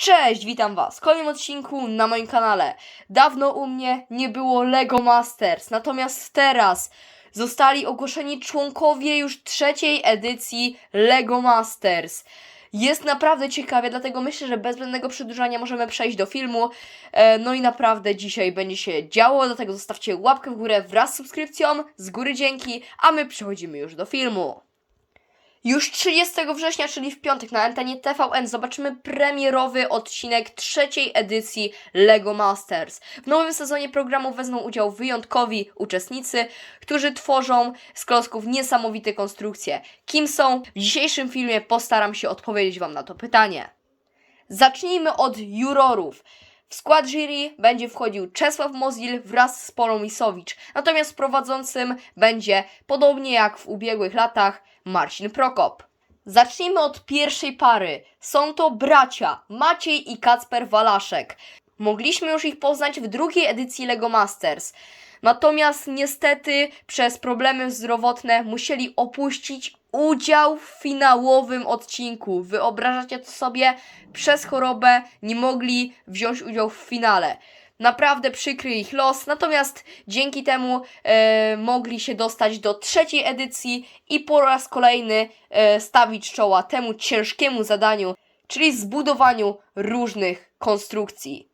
Cześć, witam Was w kolejnym odcinku na moim kanale. Dawno u mnie nie było Lego Masters, natomiast teraz zostali ogłoszeni członkowie już trzeciej edycji Lego Masters. Jest naprawdę ciekawie, dlatego myślę, że bez zbędnego przedłużania możemy przejść do filmu. E, no i naprawdę dzisiaj będzie się działo, dlatego zostawcie łapkę w górę wraz z subskrypcją, z góry dzięki, a my przechodzimy już do filmu. Już 30 września, czyli w piątek na antenie TVN zobaczymy premierowy odcinek trzeciej edycji LEGO Masters. W nowym sezonie programu wezmą udział wyjątkowi uczestnicy, którzy tworzą z klocków niesamowite konstrukcje. Kim są? W dzisiejszym filmie postaram się odpowiedzieć Wam na to pytanie. Zacznijmy od jurorów. W skład jury będzie wchodził Czesław Mozil wraz z Polą Misowicz, natomiast prowadzącym będzie, podobnie jak w ubiegłych latach, Marcin Prokop. Zacznijmy od pierwszej pary. Są to bracia Maciej i Kacper Walaszek. Mogliśmy już ich poznać w drugiej edycji LEGO Masters. Natomiast niestety przez problemy zdrowotne musieli opuścić udział w finałowym odcinku. Wyobrażacie to sobie? Przez chorobę nie mogli wziąć udziału w finale. Naprawdę przykry ich los, natomiast dzięki temu e, mogli się dostać do trzeciej edycji i po raz kolejny e, stawić czoła temu ciężkiemu zadaniu, czyli zbudowaniu różnych konstrukcji.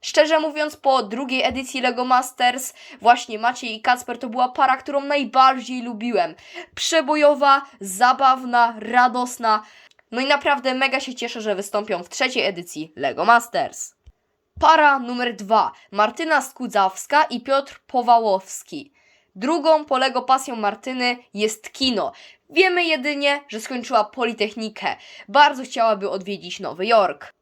Szczerze mówiąc, po drugiej edycji LEGO Masters, właśnie Maciej i Kacper to była para, którą najbardziej lubiłem. Przebojowa, zabawna, radosna. No i naprawdę mega się cieszę, że wystąpią w trzeciej edycji LEGO Masters. Para numer dwa. Martyna Skudzawska i Piotr Powałowski. Drugą polegą pasją Martyny jest kino. Wiemy jedynie, że skończyła Politechnikę. Bardzo chciałaby odwiedzić Nowy Jork.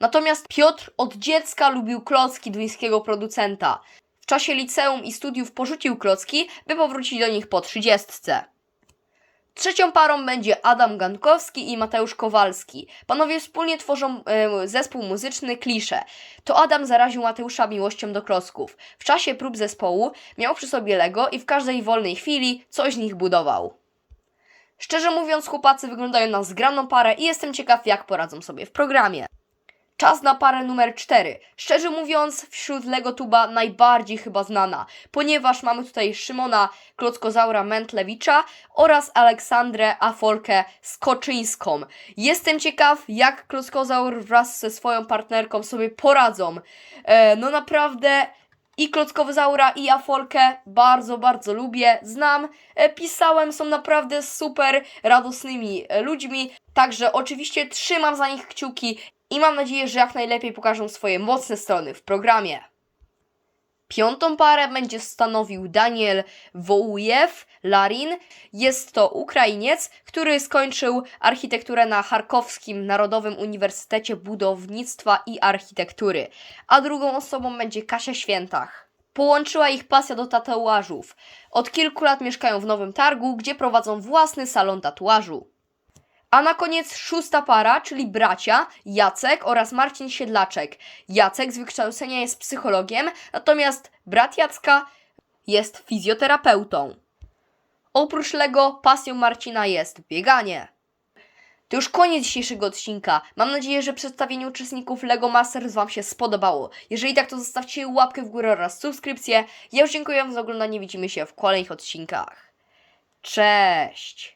Natomiast Piotr od dziecka lubił klocki duńskiego producenta. W czasie liceum i studiów porzucił klocki, by powrócić do nich po trzydziestce. Trzecią parą będzie Adam Gankowski i Mateusz Kowalski. Panowie wspólnie tworzą e, zespół muzyczny Klisze. To Adam zaraził Mateusza miłością do klocków. W czasie prób zespołu miał przy sobie Lego i w każdej wolnej chwili coś z nich budował. Szczerze mówiąc, chłopacy wyglądają na zgraną parę i jestem ciekaw, jak poradzą sobie w programie. Czas na parę numer 4. Szczerze mówiąc, wśród Lego Tuba najbardziej chyba znana, ponieważ mamy tutaj Szymona Klockozaura Mentlewicza oraz Aleksandrę Afolkę Skoczyńską. Jestem ciekaw, jak Klockozaur wraz ze swoją partnerką sobie poradzą. E, no naprawdę i Klockozaura i Afolkę bardzo, bardzo lubię, znam, e, pisałem, są naprawdę super radosnymi e, ludźmi, także oczywiście trzymam za nich kciuki i mam nadzieję, że jak najlepiej pokażą swoje mocne strony w programie. Piątą parę będzie stanowił Daniel Wołujew Larin. Jest to Ukrainiec, który skończył architekturę na Charkowskim Narodowym Uniwersytecie Budownictwa i Architektury, a drugą osobą będzie Kasia Świętach. Połączyła ich pasja do tatuażów. Od kilku lat mieszkają w Nowym Targu, gdzie prowadzą własny salon tatuażu. A na koniec szósta para, czyli bracia Jacek oraz Marcin Siedlaczek. Jacek z wykształcenia jest psychologiem, natomiast brat Jacka jest fizjoterapeutą. Oprócz Lego pasją Marcina jest bieganie. To już koniec dzisiejszego odcinka. Mam nadzieję, że przedstawienie uczestników LEGO Masters Wam się spodobało. Jeżeli tak, to zostawcie łapkę w górę oraz subskrypcję. Ja już dziękuję za oglądanie. Widzimy się w kolejnych odcinkach. Cześć!